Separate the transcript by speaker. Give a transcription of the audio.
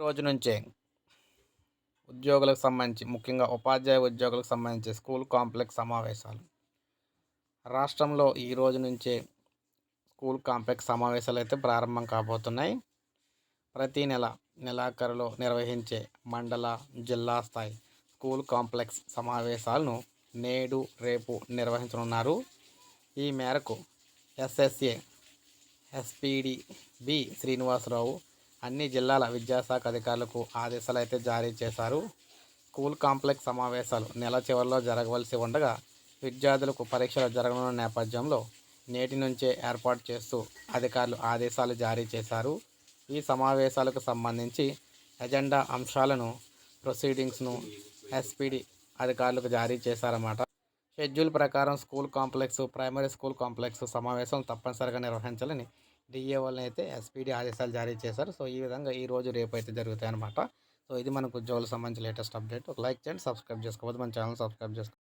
Speaker 1: రోజు నుంచే ఉద్యోగులకు సంబంధించి ముఖ్యంగా ఉపాధ్యాయ ఉద్యోగులకు సంబంధించి స్కూల్ కాంప్లెక్స్ సమావేశాలు. రాష్ట్రంలో ఈ రోజు నుంచే స్కూల్ కాంప్లెక్స్ సమావేశాలు అయితే ప్రారంభం కాబోతున్నాయి. ప్రతి నెల నెలాఖరులో నిర్వహించే మండల జిల్లా స్థాయి స్కూల్ కాంప్లెక్స్ సమావేశాలను నేడు రేపు నిర్వహించనున్నారు. ఈ మేరకు ఎస్ఎస్ఏ ఎస్పీడి బి శ్రీనివాసరావు అన్ని జిల్లాల విద్యాశాఖ అధికారులకు ఆదేశాలు అయితే జారీ చేశారు. స్కూల్ కాంప్లెక్స్ సమావేశాలు నెల చివరిలో జరగవలసి ఉండగా విద్యార్థులకు పరీక్షలు జరగనున్న నేపథ్యంలో నేటి నుంచే ఏర్పాటు చేస్తూ అధికారులు ఆదేశాలు జారీ చేశారు. ఈ సమావేశాలకు సంబంధించి ఎజెండా అంశాలను ప్రొసీడింగ్స్ను ఎస్పీడి అధికారులకు జారీ చేశారన్నమాట. షెడ్యూల్ ప్రకారం school complex primary school complex సమావేశం తప్పనిసరిగా నిర్వహించాలని డిఏ వాళ్ళని అయితే ఎస్పీడీ ఆదేశాలు జారీ చేశారు. సో ఈ విధంగా ఈ రోజు రేపు అయితే జరుగుతాయి అనమాట సో ఇది మనకు ఉద్యోగులకు సంబంధించి లేటెస్ట్ అప్డేట్. ఒక లైక్ చేయండి సబ్స్క్రైబ్ చేసుకోవద్దు. మన ఛానల్ సబ్స్క్రైబ్ చేసుకో